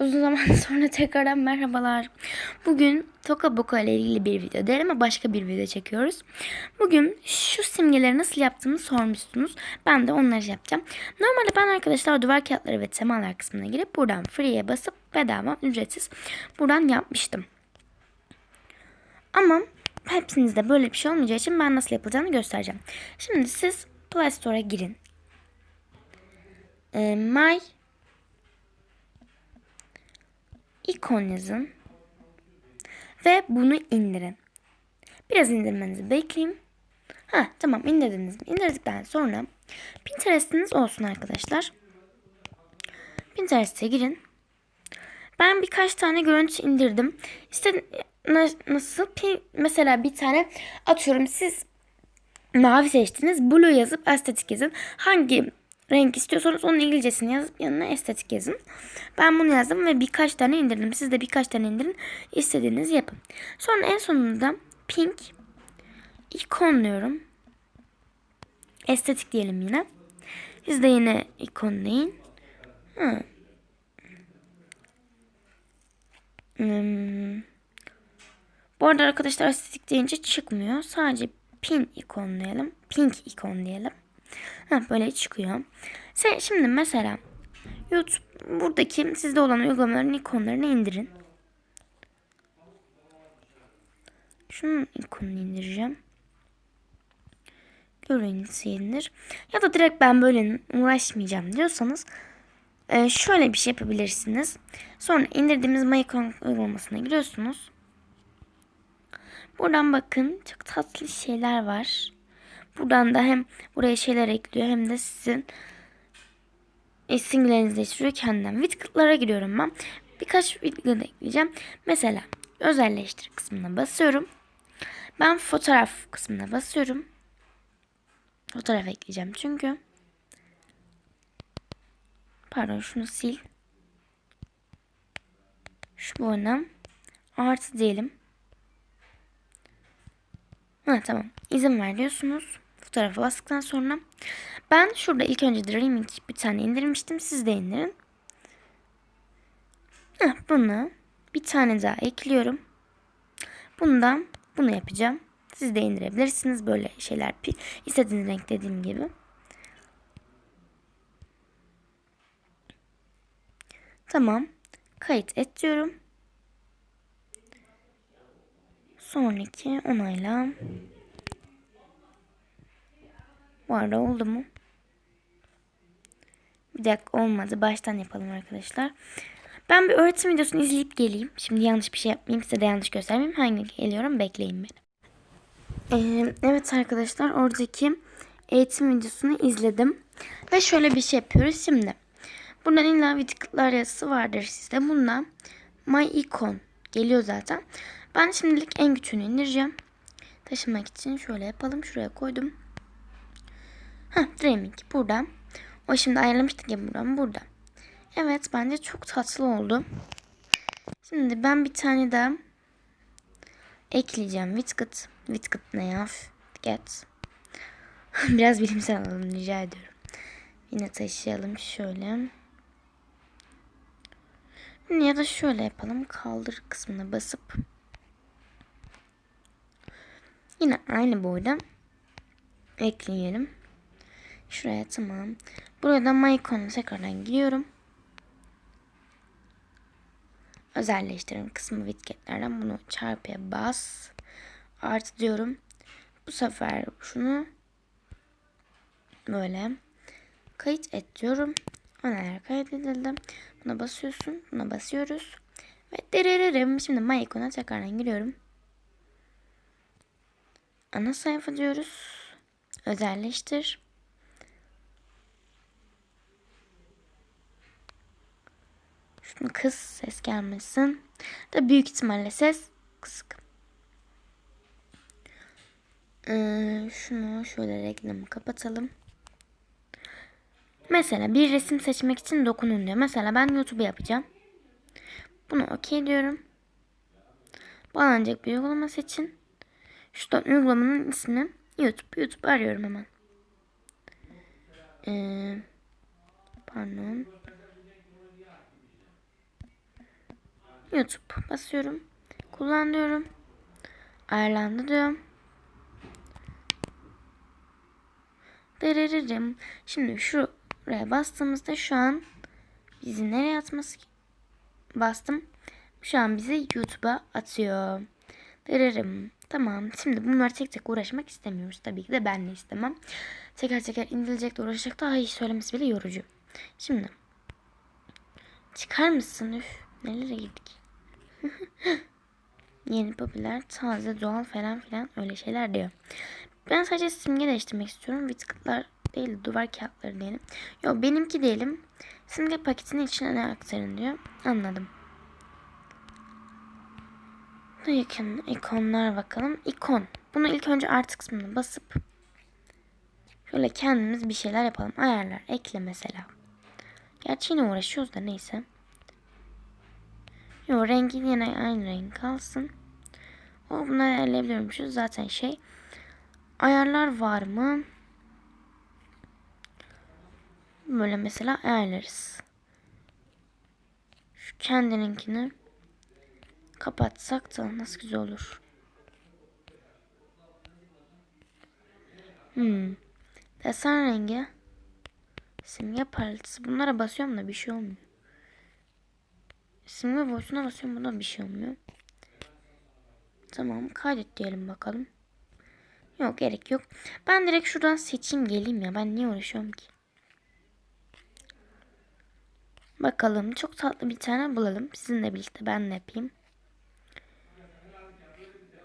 Uzun zaman sonra tekrardan merhabalar. Bugün Toka Boka ile ilgili bir video değil ama başka bir video çekiyoruz. Bugün şu simgeleri nasıl yaptığımı sormuşsunuz. Ben de onları yapacağım. Normalde ben arkadaşlar duvar kağıtları ve temalar kısmına girip buradan free'ye basıp bedava ücretsiz buradan yapmıştım. Ama hepsinizde böyle bir şey olmayacağı için ben nasıl yapılacağını göstereceğim. Şimdi siz Play Store'a girin. Ee, My ikon yazın. Ve bunu indirin. Biraz indirmenizi bekleyin. Ha tamam indirdiniz mi? İndirdikten sonra Pinterest'iniz olsun arkadaşlar. Pinterest'e girin. Ben birkaç tane görüntü indirdim. İşte na- nasıl? Mesela bir tane atıyorum siz mavi seçtiniz. Blue yazıp estetik yazın. Hangi renk istiyorsanız onun İngilizcesini yazıp yanına estetik yazın. Ben bunu yazdım ve birkaç tane indirdim. Siz de birkaç tane indirin. İstediğinizi yapın. Sonra en sonunda pink ikonluyorum. Estetik diyelim yine. Siz de yine ikonlayın. Ha. Hmm. Bu arada arkadaşlar estetik deyince çıkmıyor. Sadece pin ikonlayalım. Pink ikon diyelim. Ha, böyle çıkıyor. Sen şimdi mesela YouTube buradaki sizde olan uygulamaların ikonlarını indirin. Şunun ikonunu indireceğim. Görüntüsü indir. Ya da direkt ben böyle uğraşmayacağım diyorsanız e, şöyle bir şey yapabilirsiniz. Sonra indirdiğimiz MyCon uygulamasına giriyorsunuz. Buradan bakın çok tatlı şeyler var. Buradan da hem buraya şeyler ekliyor hem de sizin e, simgelerinizi değiştiriyor kendinden. Widget'lara giriyorum ben. Birkaç widget ekleyeceğim. Mesela özelleştir kısmına basıyorum. Ben fotoğraf kısmına basıyorum. Fotoğraf ekleyeceğim çünkü. Pardon şunu sil. Şu boyuna artı diyelim. Ha tamam. İzin ver diyorsunuz. Fotoğrafa bastıktan sonra. Ben şurada ilk önce Dreaming bir tane indirmiştim. Siz de indirin. Heh, bunu bir tane daha ekliyorum. Bundan bunu yapacağım. Siz de indirebilirsiniz böyle şeyler. İstediğiniz renk dediğim gibi. Tamam. Kayıt et diyorum. Sonraki onayla. Bu arada oldu mu? Bir dakika olmadı. Baştan yapalım arkadaşlar. Ben bir öğretim videosunu izleyip geleyim. Şimdi yanlış bir şey yapmayayım. Size de yanlış göstermeyeyim. Hangi geliyorum bekleyin beni. Ee, evet arkadaşlar oradaki eğitim videosunu izledim. Ve şöyle bir şey yapıyoruz şimdi. Buradan illa widget'lar yazısı vardır sizde. Bundan my icon geliyor zaten. Ben şimdilik en küçüğünü indireceğim. Taşımak için şöyle yapalım. Şuraya koydum. Heh, Dreaming burada. O şimdi ayarlamıştık ya buradan burada. Evet bence çok tatlı oldu. Şimdi ben bir tane daha ekleyeceğim. Widget. Widget ne ya? Get. Biraz bilimsel alalım rica ediyorum. Yine taşıyalım şöyle. Ya da şöyle yapalım. Kaldır kısmına basıp yine aynı boyda ekleyelim. Şuraya tamam. Burada MyCon'a tekrardan giriyorum. Özelleştirin kısmı widgetlerden bunu çarpıya bas. Artı diyorum. Bu sefer şunu böyle kayıt et diyorum. Onaylar kaydedildi. Buna basıyorsun. Buna basıyoruz. Ve dereririm. Şimdi MyCon'a tekrardan giriyorum. Ana sayfa diyoruz. Özelleştir. Şunu kız ses gelmesin. Da büyük ihtimalle ses kısık. Ee, şunu şöyle reklamı kapatalım. Mesela bir resim seçmek için dokunun diyor. Mesela ben YouTube yapacağım. Bunu okey diyorum. Bağlanacak bir uygulama seçin. Şuradan uygulamanın ismini YouTube. YouTube arıyorum hemen. Ee, pardon. YouTube basıyorum. Kullan diyorum. Ayarlandı diyorum. Dırırırım. Şimdi şuraya bastığımızda şu an bizi nereye atması bastım. Şu an bizi YouTube'a atıyor. Dırırım. Tamam. Şimdi bunlar tek tek uğraşmak istemiyoruz. Tabii ki de ben de istemem. Teker teker indirilecek de uğraşacak da ay söylemesi bile yorucu. Şimdi. Çıkar mısın? Üf. Nelere girdik? Yeni popüler, taze, doğal falan filan öyle şeyler diyor. Ben sadece simge değiştirmek istiyorum. Vitkıtlar değil de duvar kağıtları diyelim. Yok benimki diyelim. Simge paketinin içine ne aktarın diyor. Anladım. Yakın ikonlar bakalım. İkon. Bunu ilk önce artı kısmına basıp şöyle kendimiz bir şeyler yapalım. Ayarlar. Ekle mesela. Gerçi yine uğraşıyoruz da neyse. Yo rengi yine aynı renk kalsın. O bunları ayarlayabiliyormuşuz. Zaten şey. Ayarlar var mı? Böyle mesela ayarlarız. Şu kendininkini kapatsak da nasıl güzel olur. Hmm. Desen rengi. Simge parıltısı. Bunlara basıyorum da bir şey olmuyor. Simge boyutuna basıyorum bunda bir şey olmuyor. Tamam kaydet diyelim bakalım. Yok gerek yok. Ben direkt şuradan seçeyim geleyim ya. Ben niye uğraşıyorum ki? Bakalım çok tatlı bir tane bulalım. Sizinle birlikte ben de yapayım.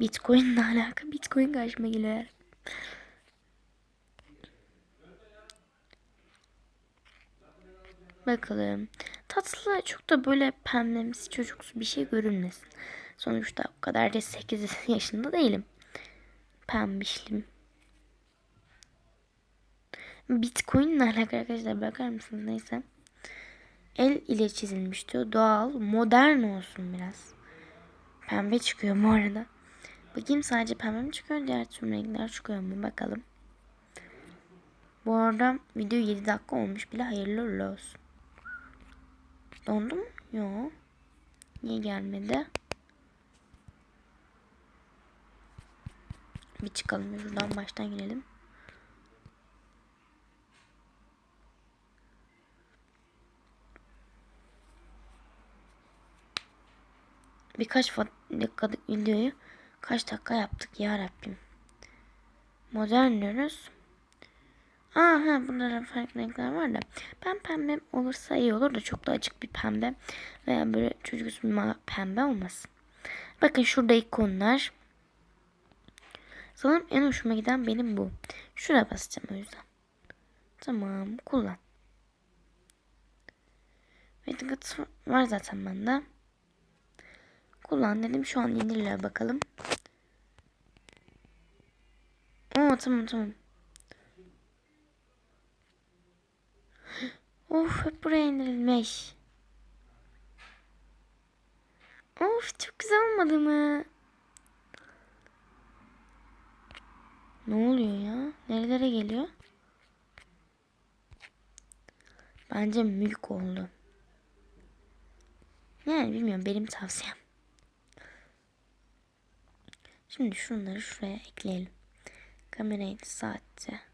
Bitcoin ile alaka. Bitcoin karşıma geliyor. Bakalım. Tatlı çok da böyle pembemsi çocuksu bir şey görünmesin. Sonuçta o kadar da 8 yaşında değilim. Pembişlim. Bitcoin ile alakalı arkadaşlar bakar mısınız neyse. El ile çizilmiş diyor. Doğal, modern olsun biraz. Pembe çıkıyor bu arada. Bakayım sadece pembe mi çıkıyor diğer tüm renkler çıkıyor mu bakalım. Bu arada video 7 dakika olmuş bile hayırlı olsun. Dondu mu? Yok. Niye gelmedi? Bir çıkalım. Şuradan baştan girelim. Birkaç dakikalık videoyu kaç dakika yaptık ya Rabbim. Modern diyoruz. Aha da farklı renkler var da. Ben pembe olursa iyi olur da çok da açık bir pembe. Veya böyle çocuk bir pembe olmasın. Bakın şurada ikonlar. Sanırım en hoşuma giden benim bu. Şuna basacağım o yüzden. Tamam kullan. Wetget var zaten bende. Kullan dedim. Şu an indirler bakalım. Oo tamam tamam. Of hep buraya indirilmiş. Of çok güzel olmadı mı? Ne oluyor ya? Nerelere geliyor? Bence mülk oldu. Yani bilmiyorum benim tavsiyem. Şimdi şunları şuraya ekleyelim. Kamerayı saatte.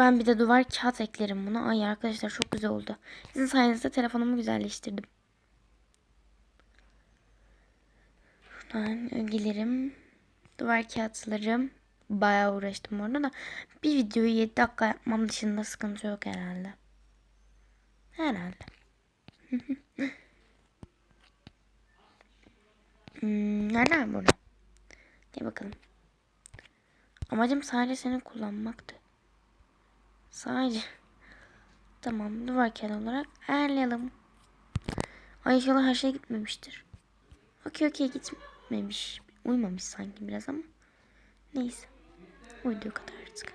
Ben bir de duvar kağıt eklerim buna. Ay arkadaşlar çok güzel oldu. Sizin sayenizde telefonumu güzelleştirdim. Şuradan ögelerim. Duvar kağıtlarım. Bayağı uğraştım orada da. Bir videoyu 7 dakika yapmam dışında sıkıntı yok herhalde. Herhalde. hmm, nereden burada? Gel bakalım. Amacım sadece seni kullanmaktı. Sadece. Tamam duvar kağıdı olarak ayarlayalım. Ay inşallah her şey gitmemiştir. Okey okey gitmemiş. Uymamış sanki biraz ama. Neyse. Uyduğu kadar artık.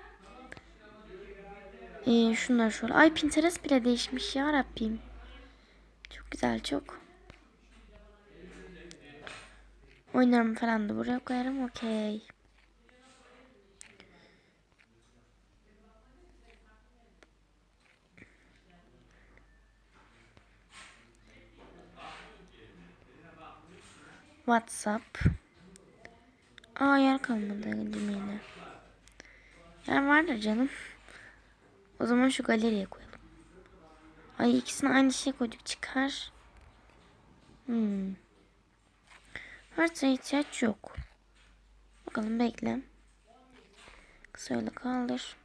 Ee, şunlar şöyle. Ay Pinterest bile değişmiş ya Rabbim. Çok güzel çok. Oyunlarımı falan da buraya koyarım. Okey. WhatsApp. Aa yer kalmadı Gmail'e. Yer vardır canım. O zaman şu galeriye koyalım. Ay ikisini aynı şey koyduk çıkar. Hmm. Haritaya ihtiyaç yok. Bakalım bekle. Kısa yolu kaldır.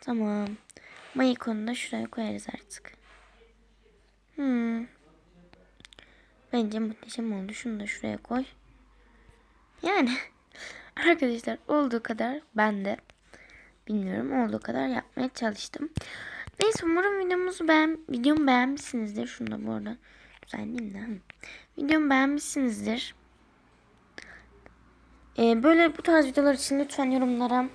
Tamam. Mayıkon'u da şuraya koyarız artık. Hmm. Bence muhteşem oldu. Şunu da şuraya koy. Yani arkadaşlar olduğu kadar ben de bilmiyorum olduğu kadar yapmaya çalıştım. Neyse umarım videomuzu beğen videomu beğenmişsinizdir. Şunu da bu arada düzenleyeyim de. Videomu beğenmişsinizdir. Ee, böyle bu tarz videolar için lütfen yorumlara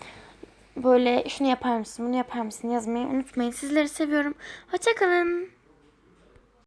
böyle şunu yapar mısın, bunu yapar mısın yazmayı unutmayın. Sizleri seviyorum. Hoşçakalın.